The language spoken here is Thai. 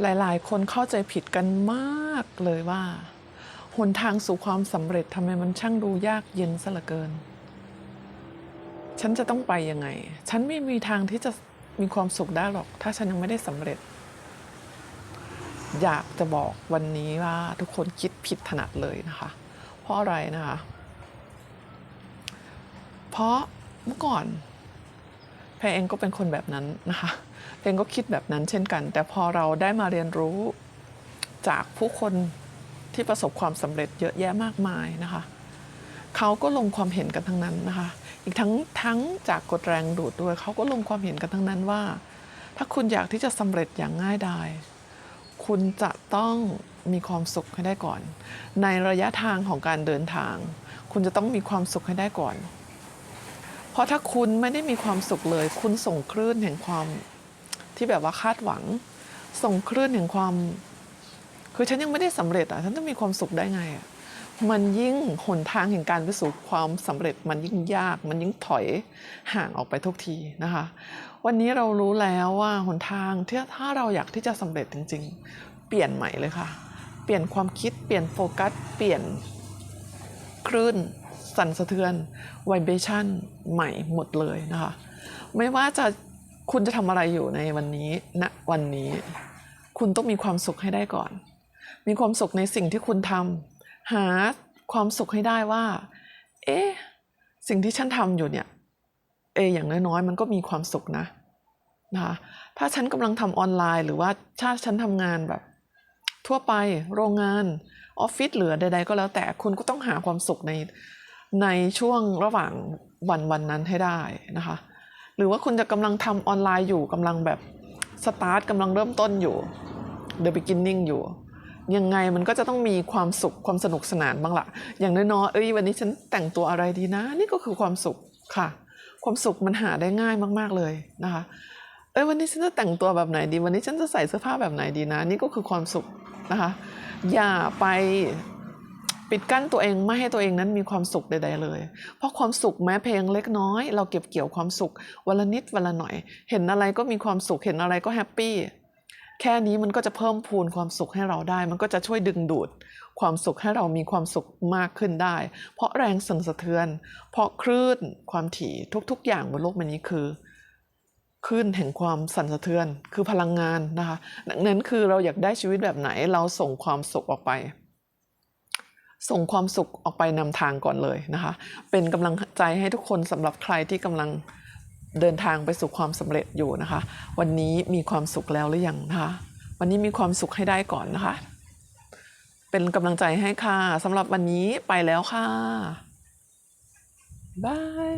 หลายๆ คนเข้าใจผิดกันมากเลยว่าหนทางสู่ความสำเร็จทำไมมันช่างดูยากเย็นซะเหลือเกิน ฉันจะต้องไปยังไง ฉันไม่มีทางที่จะมีความสุขได้หรอก ถ้าฉันยังไม่ได้สำเร็จ อยากจะบอกวันนี้ว่าทุกคนคิดผิดถนัดเลยนะคะ เพราะอะไรนะคะ เพราะเมื่อก่อน แพรเองก็เป็นคนแบบนั้นนะคะแพรเองก็คิดแบบนั้นเช่นกัน แต่พอเราได้มาเรียนรู้จากผู้คนที่ประสบความสำเร็จเยอะแยะมากมายนะคะเขาก็ลงความเห็นกันทั้งนั้นนะคะ อีกทั้งทั้งจากกฎแรงดูดด้วยเขาก็ลงความเห็นกันทั้งนั้นว่า ถ้าคุณอยากที่จะสำเร็จอย่างง่ายดายคุณจะต้องมีความสุขให้ได้ก่อน ในระยะทางของการเดินทาง คุณจะต้องมีความสุขให้ได้ก่อน เพราะถ้าคุณไม่ได้มีความสุขเลย คุณส่งคลื่นแห่งความที่แบบว่าคาดหวัง ส่งคลื่นแห่งความ คือฉันยังไม่ได้สำเร็จอะฉันจะมีความสุขได้ไงอะมันยิ่งหนทางแห่งการไปสู่ความสำเร็จ มันยิ่งยาก มันยิ่งถอยห่างออกไปทุกทีนะคะ วันนี้เรารู้แล้วว่าหนทางที่ถ้าเราอยากที่จะสำเร็จจริง ๆ เปลี่ยนใหม่เลยค่ะ เปลี่ยนความคิด เปลี่ยนโฟกัส เปลี่ยนคลื่น สั่นสะเทือนไวเบชันใหม่หมดเลยนะคะ ไม่ว่าจะคุณจะทำอะไรอยู่ในวันนี้ณนะวันนี้ คุณต้องมีความสุขให้ได้ก่อน มีความสุขในสิ่งที่คุณทำหาความสุขให้ได้ว่า เอ๊ะสิ่งที่ฉันทำอยู่เนี่ยเอออย่างน้อยๆมันก็มีความสุขนะนะคะถ้าฉันกำลังทำออนไลน์หรือว่าถ้าฉันทำงานแบบ ทั่วไปโรงงานออฟฟิศหรือใดๆก็แล้วแต่คุณก็ต้องหาความสุขใน ในช่วงระหว่างวันวันนั้นให้ได้นะคะ หรือว่าคุณจะกำลังทำออนไลน์อยู่กำลังแบบสตาร์ทกำลังเริ่มต้นอยู่เด e ะ beginning อยู่ ยังไงมันก็จะต้องมีความสุขความสนุกสนานบ้างละอย่างน้อยๆเอ้ยวันนี้ฉันแต่งตัวอะไรดีนะ นี่ก็คือความสุขค่ะ ความสุขมันหาได้ง่ายมากๆเลยนะคะ เอ้ยวันนี้ฉันจะแต่งตัวแบบไหนดี วันนี้ฉันจะใส่เสื้อผ้าแบบไหนดีนะ นี่ก็คือความสุขนะคะ อย่าไป ปิดกั้นตัวเองไม่ให้ตัวเองนั้นมีความสุขใด ๆ เลย เพราะความสุขแม้เพียงเล็กน้อย เราเก็บเกี่ยวความสุขวันละนิดวันละหน่อย เห็นอะไรก็มีความสุขเห็นอะไรก็แฮปปี้แค่นี้มันก็จะเพิ่มพูนความสุขให้เราได้ มันก็จะช่วยดึงดูดความสุขให้เรามีความสุขมากขึ้นได้ เพราะแรงสั่นสะเทือน เพราะคลื่นความถี่ทุกๆ อย่างบนโลกใบนี้คือคลื่นแห่งความสั่นสะเทือนคือพลังงานนะคะดังนั้นคือเราอยากได้ชีวิตแบบไหนเราส่งความสุขออกไป ส่งความสุขออกไปนำทางก่อนเลยนะคะ เป็นกำลังใจให้ทุกคนสำหรับใครที่กำลังเดินทางไปสู่ความสำเร็จอยู่นะคะ วันนี้มีความสุขแล้วหรือยังนะคะ วันนี้มีความสุขให้ได้ก่อนนะคะ เป็นกำลังใจให้ค่ะสำหรับวันนี้ไปแล้วค่ะบาย